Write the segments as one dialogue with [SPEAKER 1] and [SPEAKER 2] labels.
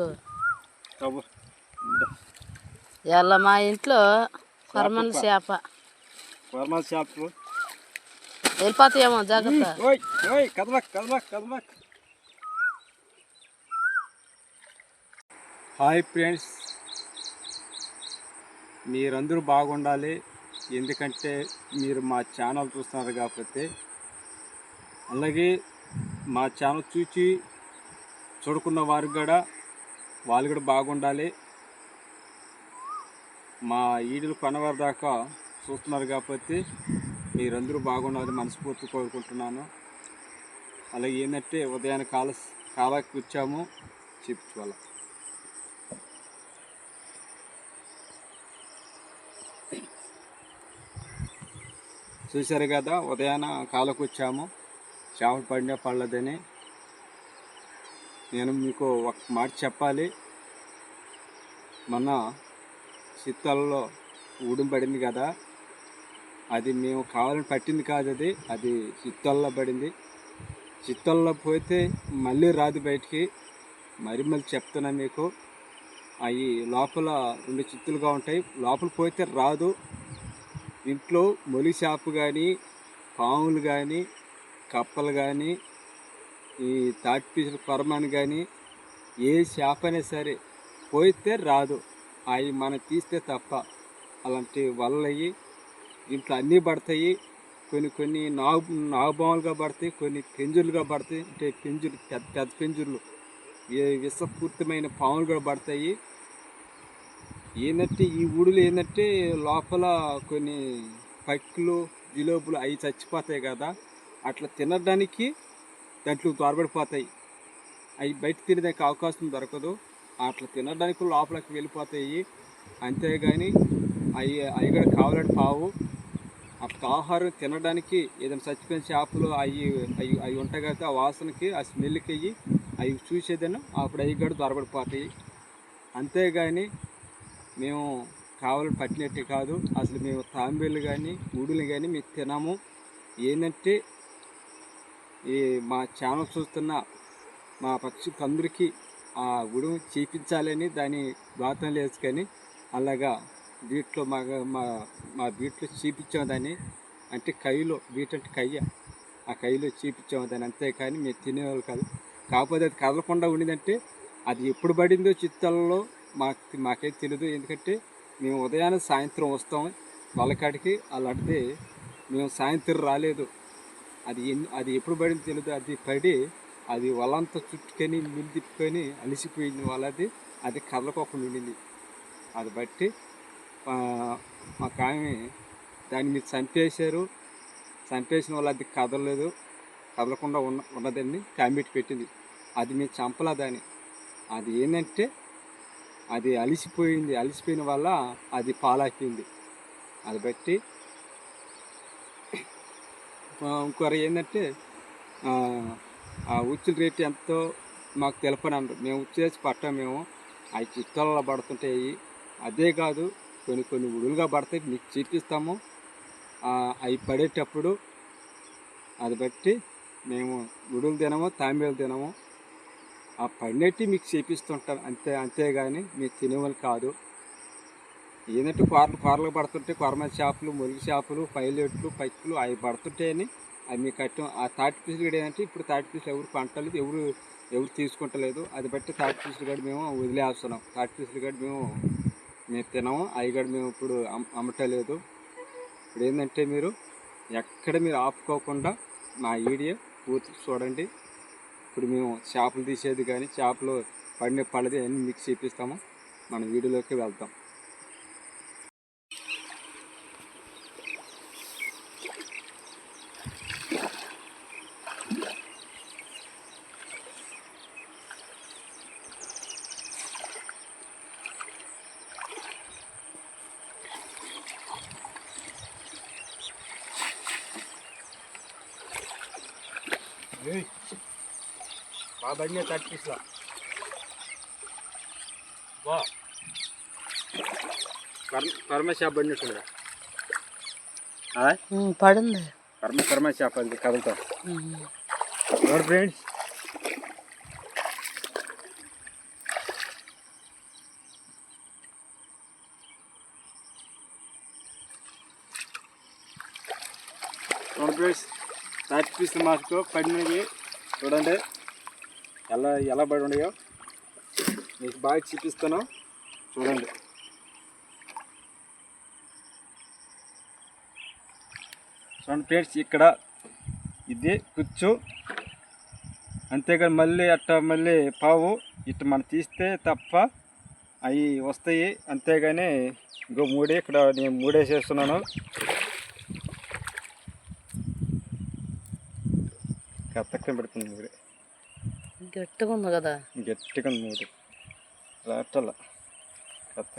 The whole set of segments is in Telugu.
[SPEAKER 1] నీకు ఇలా మా ఇంట్లో కొరమల చేప
[SPEAKER 2] వర్మల్ షాప్.
[SPEAKER 1] వెళ్ళిపోతాయేమో జాగ్రత్త.
[SPEAKER 2] ఓయ్ ఓయ్ కదలక్ కదలక్ కదలక్ హాయ్ ఫ్రెండ్స్. మీరందరూ బాగుండాలి. ఎందుకంటే మీరు మా ఛానల్ చూస్తున్నారు కాబట్టి. అలాగే మా ఛానల్ చూసి చూడుకున్న వారికి కూడా వాళ్ళు కూడా బాగుండాలి. మా ఈడులు కొనవారి దాకా చూస్తున్నారు కాబట్టి మీరందరూ బాగుండాలని మనస్ఫూర్తి కోరుకుంటున్నాను. అలాగే ఏంటంటే ఉదయాన్నే కాల కాలాకి వచ్చాము. చెప్పుకోవాలి? చూశారు కదా ఉదయాన కాలకు వచ్చాము. చేపలు పడినా పడలేదని నేను మీకు ఒక మాట చెప్పాలి. మొన్న చిత్తాలలో ఊడిం పడింది కదా. అది మేము కావాలని పట్టింది కాదు అది. అది చిత్తల్లో పడింది. చిత్తల్లో పోతే మళ్ళీ రాదు బయటికి. మరి మళ్ళీ చెప్తున్నా మీకు. అవి లోపల రెండు చిత్తులుగా ఉంటాయి. లోపల పోతే రాదు. ఇంట్లో మొలి చేప కానీ పాములు కానీ కప్పలు కానీ ఈ తాటి పీసులు కొరమని కానీ ఏ చేప అయినా సరే పోయితే రాదు. అవి మనం తీస్తే తప్ప. అలాంటి వలలయ్యి ఇంట్లో అన్నీ పడతాయి. కొన్ని కొన్ని నాగు నాగుబాములుగా పడతాయి కొన్ని పెంజులుగా పడతాయి. అంటే పెంజులు పెద్ద పెద్ద పెంజులు. ఏ విషపూరితమైన పాములు కూడా పడతాయి. ఏంటంటే ఈ ఊడులు ఏంటంటే లోపల కొన్ని పక్కులు జిలోబులు అవి చచ్చిపోతాయి కదా. అట్లా తినడానికి దాంట్లో దొరబడిపోతాయి అవి బయట తినడానికి అవకాశం దొరకదు. అట్లా తినడానికి లోపలికి వెళ్ళిపోతాయి. అంతేగాని అవి అవి కూడా కావాలని పావు. అప్పుడు ఆహారం తినడానికి ఏదైనా చచ్చిపోయిన చేపలు అవి అవి అవి ఉంటాయి కదా ఆ వాసనకి ఆ స్మెల్కి అయ్యి అవి చూసేదను అప్పుడు అవి కూడా దొరబడిపోతాయి అంతేగాని మేము కావాలని పట్టినట్టే కాదు. అసలు మేము తాంబేలు కానీ ఊడులు కానీ మేము తినము. ఏంటంటే ఈ మా ఛానల్ చూస్తున్న మా పక్షులందరికీ ఆ గుడి చేపించాలని దాని బాతం వేసుకొని అలాగా వీటిలో మా మా మా వీటిలో చీపించాం దాన్ని అంటే కైలో బీట్ అంటే కయ్య. ఆ కైలో చీపించాం దాన్ని అంతేకాని మేము తినేవాళ్ళు కాదు. కాకపోతే అది కదలకుండా ఉండిందంటే అది ఎప్పుడు పడిందో చిత్తాలలో మాకు మాకేం తెలియదు ఎందుకంటే మేము ఉదయాన్నే సాయంత్రం వస్తాం వాళ్ళకాడికి అలాంటిది మేము సాయంత్రం రాలేదు. అది ఎన్ని అది ఎప్పుడు పడింది తెలియదు అది పడి అది వలంతా చుట్టుకొని మిల్లి తిప్పుకొని అలిసిపోయింది వాళ్ళది. అది కదలకోకుండా ఉండింది. అది బట్టి మా మాకు ఆమె దాన్ని మీరు చంపేశారు. చంపేసిన వాళ్ళు అది కదలలేదు. కదలకుండా ఉన్న ఉన్నదండి కామిటి పెట్టింది. అది మేము చంపలేదని అది ఏంటంటే అది అలిసిపోయింది. అలిసిపోయిన వల్ల అది పాలాకింది అది బట్టి ఇంకోరు ఏంటంటే ఆ, ఉచ్చుల రేటు ఎంతో మాకు తెలపని అన్నారు. మేము ఉచ్చేసి పట్టాం మేము అవి చిత్తాలలో పడుతుంటాయి అదే కాదు కొన్ని కొన్ని ఉడులుగా పడతాయి మీకు చూపిస్తాము అవి పడేటప్పుడు అది బట్టి మేము ఉడులు తినము తాంబేలు తినము. ఆ పడినట్టు మీకు చేపిస్తుంటాం. అంతే అంతేగాని మీరు తినేవాళ్ళు కాదు. ఏంటంటే కూరలు కూరలు పడుతుంటే కొరమ చేపలు మురుగు చేపలు పైలెట్లు పైకులు అవి పడుతుంటాయని అవి మీకు కట్టం ఆ తాటి పీసులు కూడా ఏంటంటే ఇప్పుడు తాటి పీసులు ఎవరు పంటలేదు ఎవరు ఎవరు తీసుకుంటలేదు. అది బట్టి తాటి పీసులు కూడా మేము వదిలేస్తున్నాం. తాటి పీసులు కూడా మేము మేము తినము. అవి కూడా మేము ఇప్పుడు అమ్ అమ్మటలేదు. ఇప్పుడు ఏంటంటే మీరు ఎక్కడ మీరు ఆపుకోకుండా మా వీడియో పూర్తి చూడండి. ఇప్పుడు మేము చేపలు తీసేది కానీ చేపలు పడిన పళ్ళది అన్నీ మీకు చూపిస్తాము. మన వీడియోలోకి వెళ్తాం. ఆ బండి తట్టిస్తా బా. కర్మ బండి
[SPEAKER 1] ఉంటుందా పడుంది.
[SPEAKER 2] కర్మ కర్మ పండి అది కదులుతా. ఫ్రెండ్స్? చూడండి ఫ్రెండ్స్? థర్టీ పీస్ మాకు పడినవి చూడండి. ఎలా ఎలా పడి ఉన్నాయో మీకు బాగా చూపిస్తాను. చూడండి. చూడండి ఫ్రెండ్స్ ఇక్కడ ఇది కుచ్చు. అంతేగాని మళ్ళీ అట్ట మళ్ళీ పావు ఇటు మనం తీస్తే తప్ప అవి వస్తాయి. అంతేగాని ఇంకో మూడే ఇక్కడ నేను మూడేసేస్తున్నాను కత్తక్కన పెడుతుంది మూడే
[SPEAKER 1] గట్టిగా ఉంది కదా
[SPEAKER 2] గట్టిగా ఉంది మూడు రాటల కత్త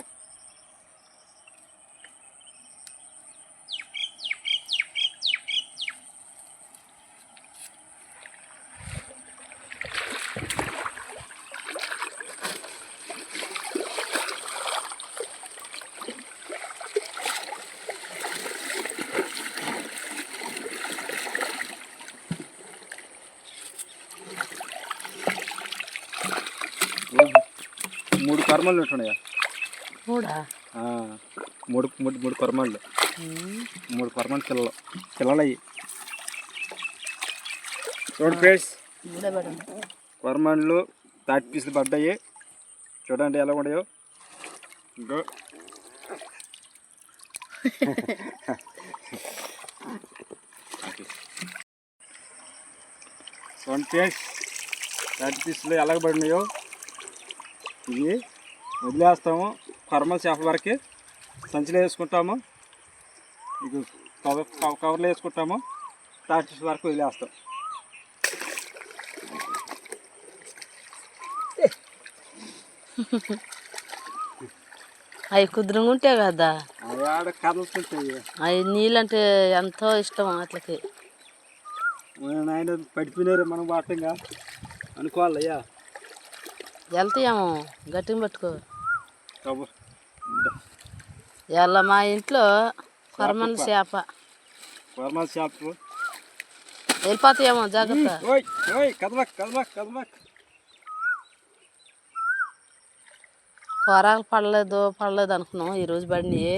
[SPEAKER 2] మూడు కర్మలు ఉంటున్నాయా ఆ, మూడు మూడు మూడు కొరమాళ్ళు మూడు కొరమాలు పిల్లలు పిల్లలు అయ్యి చూడండి ఫ్రెండ్స్.
[SPEAKER 1] మూడే
[SPEAKER 2] కొరమాళ్ళు తాటి పీసులు పడ్డాయి. చూడండి ఎలా ఉన్నాయో. ఇంకో. చూడండి ఫ్రెండ్స్ తాటి పీసులు ఎలాగ పడినాయో. ఇవి. వదిలేస్తాము. కొరమల చేప వరకు సంచిలో వేసుకుంటాము. ఇది కవర్ కవ- కవర్లో వేసుకుంటాము. తాటి వరకు వదిలేస్తాం.
[SPEAKER 1] అవి కుదురుగా ఉంటాయి కదా.
[SPEAKER 2] అవి
[SPEAKER 1] నీళ్ళంటే ఎంతో ఇష్టం అట్లకి
[SPEAKER 2] ఆయన పడిపోయినారు మనం వాటంగా అనుకోవాలయ్యా.
[SPEAKER 1] వెళ్తాయేమో గట్టిగా పట్టుకో. ఇలా మా ఇంట్లో కొరమల చేప
[SPEAKER 2] కొరమల చేపలు
[SPEAKER 1] వెళ్ళిపోతాయేమో జాగ్రత్త. కూరలు పడలేదు పడలేదు అనుకున్నాం ఈరోజు పడినాయి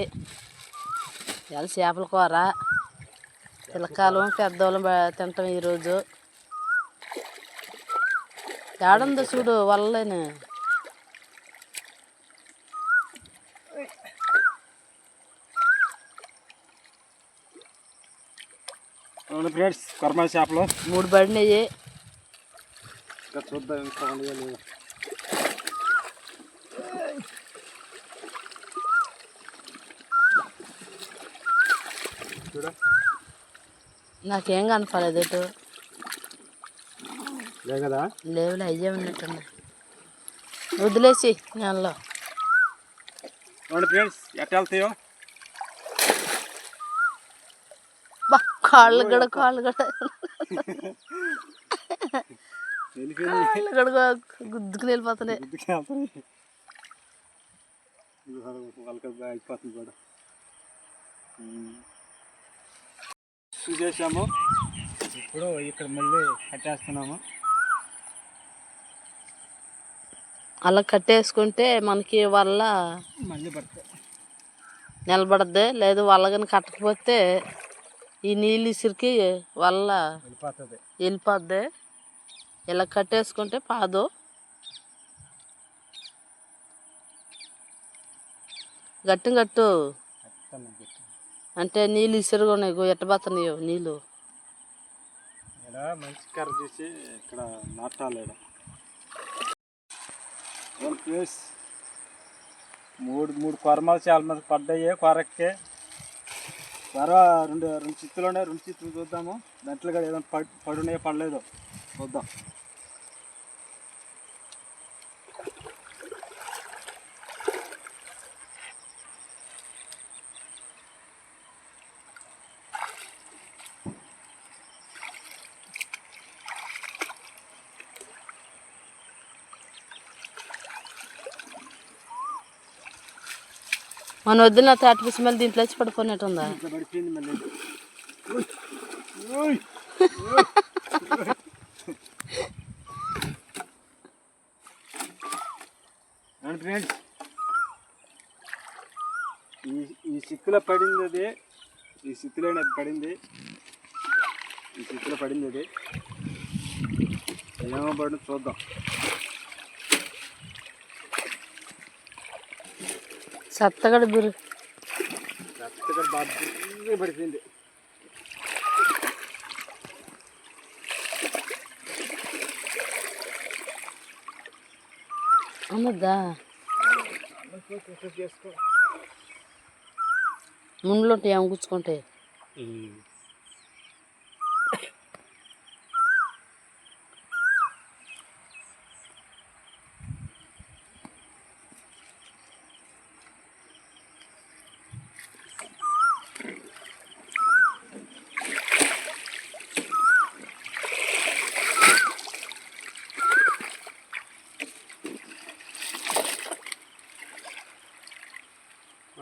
[SPEAKER 1] ఇవాళ చేపల కూర. పిల్లకాయలు పెద్దవాళ్ళం తింటాం ఈరోజు ఏడుందో చూడు వల్లలేని.
[SPEAKER 2] అవును ఫ్రెండ్స్ కొరమల చేపలు
[SPEAKER 1] మూడు పడినాయి.
[SPEAKER 2] ఇంకా చూద్దాం ఇంకా. చూడ.
[SPEAKER 1] నాకేం కనపడలేదు ఇటు.
[SPEAKER 2] లే కదా?
[SPEAKER 1] లేవులే అయ్యే ఉన్నట్టున్నాయి వదిలేసి నెలలో.
[SPEAKER 2] ఫ్రెండ్స్ ఎట్ట వెళ్తాయో
[SPEAKER 1] బా కాళ్ళు కూడా కాళ్ళు కూడా కాళ్ళు కూడా గుద్దుకుని వెళ్ళిపోతున్నాయి.
[SPEAKER 2] చూసేసాము. ఇప్పుడు ఇక్కడ మళ్ళీ కట్టేస్తున్నాము.
[SPEAKER 1] అలా కట్టేసుకుంటే మనకి వల్ల
[SPEAKER 2] మళ్ళీ పడతాయి.
[SPEAKER 1] నిలబడద్ది లేదు వల్ల కానీ కట్టకపోతే ఈ నీళ్ళు ఇసురికి వల్ల
[SPEAKER 2] వెళ్ళిపోతుంది.
[SPEAKER 1] వెళ్ళిపోద్ది. ఇలా కట్టేసుకుంటే పాదు. గట్టి గట్టు. అంటే నీళ్ళు ఇసురుకున్నాయి ఎట్టబోతున్నాయో నీళ్ళు.
[SPEAKER 2] మంచి కర్ర చూసి ఇక్కడ నాటాలి మూడు మూడు కొరమాలు చాలా మంది పడ్డాయి. కొరక్కే త్వరగా రెండు రెండు చిత్తులు ఉన్నాయి రెండు చిత్తులు చూద్దాము. దాంట్లో కూడా ఏదైనా పడి పడున్నాయో పడలేదో చూద్దాం.
[SPEAKER 1] మన వద్దున తాటి పిసి మళ్ళీ దీంట్లో వచ్చి పడిపోయినట్టుందా?
[SPEAKER 2] ఇట్లా పడిపోయింది ఈ ఈ సిక్కులో పడింది అది. ఈ సిక్కులో పడింది. ఈ సిక్కులో పడింది అది. ఏమో పడి చూద్దాం.
[SPEAKER 1] సత్తగడ బిరు
[SPEAKER 2] బాగా పడిపోయింది.
[SPEAKER 1] ఉన్నదా
[SPEAKER 2] చేసుకో.
[SPEAKER 1] ముండ్లుంటే ఏం గుచ్చుకుంటాయి?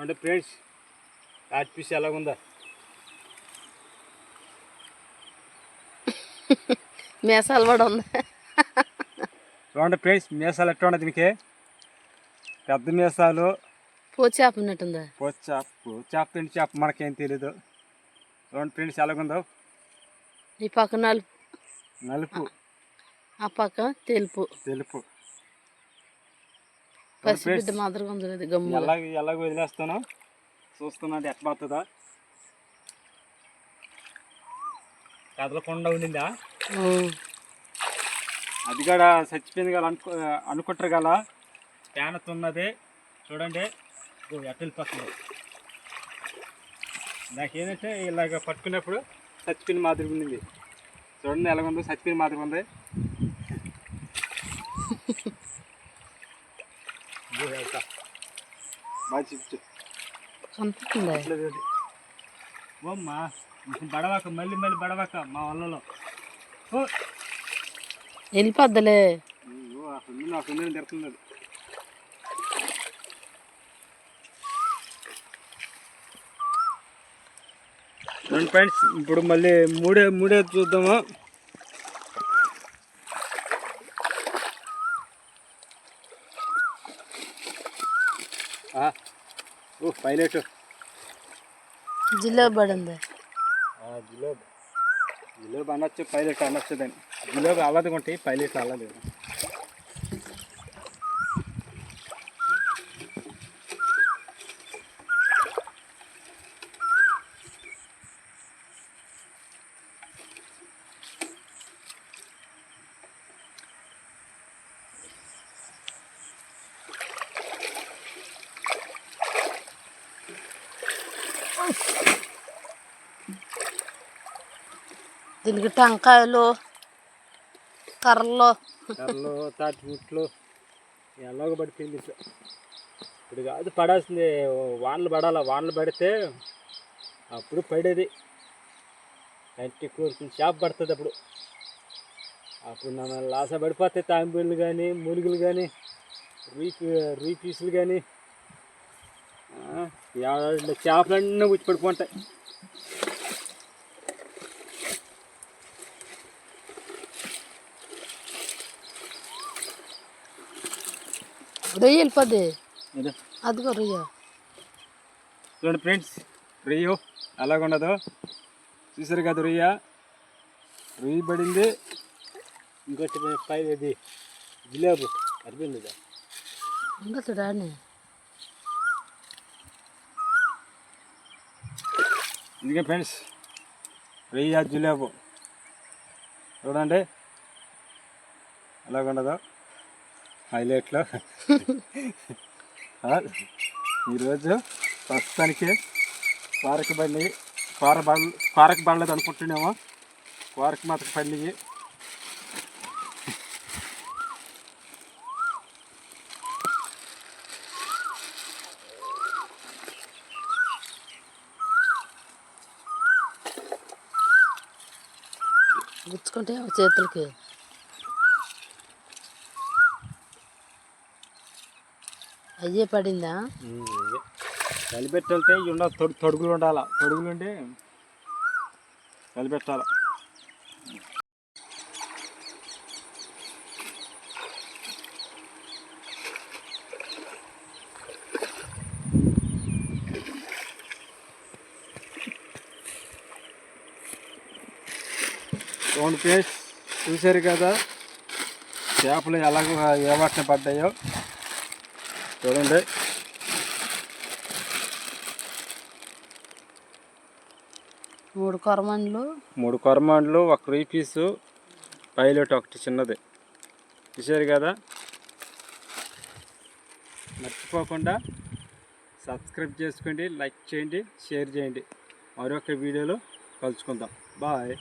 [SPEAKER 2] అంటే ఫ్రెండ్స్ యాడ్ పీస్ ఎలాగుందా?
[SPEAKER 1] మేసాలు కూడా ఉంది.
[SPEAKER 2] చూడండి ఫ్రెండ్స్ మీసాలు ఎట్లా ఉన్నాయి దీనికి పెద్ద మీసాలు.
[SPEAKER 1] పోచి ఆపినట్టుందా
[SPEAKER 2] పోచ్ చేప చేప తిండి చేప మనకేం తెలీదు. చూడండి ఫ్రెండ్స్ ఎలాగుందో?
[SPEAKER 1] ఈ పక్క నలుపు.
[SPEAKER 2] నలుపు.
[SPEAKER 1] ఆ పక్క తెలుపు.
[SPEAKER 2] తెలుపు.
[SPEAKER 1] పసిబిడ్డ మాదిరిగా ఉంది గమ్ము
[SPEAKER 2] ఎలాగ ఎలాగ వదిలేస్తాను చూస్తున్నాడు ఎట్లా పడుతుందా కదలకుండా ఉండిందా? అది కూడా చచ్చిపోయింది కదా అనుకో అనుకుంటారు కదా. పేనత ఉన్నది చూడండి. ఎట్ట వెళ్ళిపోతుంది నాకేంటంటే ఇలాగ పట్టుకున్నప్పుడు చచ్చిపోయిన మాదిరి ఉంది చూడండి ఎలాగుందో చచ్చిపోయిన మాదిరి ఉంది ఇదిగో వెళ్తా. బాగా
[SPEAKER 1] కనిపిస్తుందా
[SPEAKER 2] ఓమ్మా బడవాక మళ్ళీ మళ్ళీ బడవాక మా వాళ్ళలో. ఓ.
[SPEAKER 1] వెళ్ళిపోద్దలే
[SPEAKER 2] ఫ్రెండ్ నా ఫ్రెండ్ తిడుతుంది అది. రెండు పాయింట్స్ ఇప్పుడు మళ్ళీ మూడే మూడే చూద్దాము ఆ, ఓ పైలట్
[SPEAKER 1] జిల్లా పడింది
[SPEAKER 2] జిలేబ్. జిలేబ్ అనొచ్చు పైలట్ అనొచ్చు దాన్ని. జిలేబ్ అల్లది కొంటే పైలట్ అల్లది
[SPEAKER 1] దీనికి టెంకాయలు కర్రలు.
[SPEAKER 2] కర్రలు తాటి ముట్లు ఎలాగ పడిపోయింది ఇప్పుడు కాదు పడాల్సింది వానలు పడాల? వానలు పడితే అప్పుడు పడేది. కంటి కూర్చుని చేప పడుతుంది అప్పుడు. అప్పుడు మన లాస పడిపోతాయి. తాంబూళ్ళు కానీ మురుగులు కానీ రూయి పీ- రూయి పీసులు కానీ చేపలన్నీ ఉచ్చి పడిపోతాయి
[SPEAKER 1] రొయ్య వెళ్ళిపోద్ది.
[SPEAKER 2] అదే
[SPEAKER 1] అదిగో రొయ్య.
[SPEAKER 2] చూడండి ఫ్రెండ్స్ రొయ్యో అలాగుండదు చూసారు కదా రొయ్య? రొయ్యి పడింది. ఇంకొచ్చి పై ఇది జిలేబు ఇదా.
[SPEAKER 1] ఇంకా చూడాన్ని
[SPEAKER 2] ఇదిగే ఫ్రెండ్స్ రొయ్య జిలేబు. చూడండి. ఎలాగుండదు. హైలైట్లో. ఈరోజు ప్రస్తుతానికి కూరకు బండి కూర బండ్ కూరకు బండ్లు అనుకుంటున్నాము. కూరకు మాత్రం పండిగి
[SPEAKER 1] గుచ్చుకుంటే చేతులకి. అయ్యే పడిందా?
[SPEAKER 2] కలిపెట్టాలంటే ఇవి ఉండాలి తొడు తొడుగులు ఉండాల. తొడుగులు ఉండి కలిపెట్టాలి. చూడండి చూశారు కదా? చేపలు ఎలాగ ఏ వాటిని పడ్డాయో? చూడండి.
[SPEAKER 1] మూడు కొరమండ్లు.
[SPEAKER 2] మూడు కొరమాండ్లు ఒక రొయ్యి పీసు పైలట్ ఒకటి చిన్నది. చూశారు కదా? మర్చిపోకుండా సబ్స్క్రైబ్ చేసుకోండి లైక్ చేయండి షేర్ చేయండి. మరొక వీడియోలో కలుసుకుందాం. బాయ్.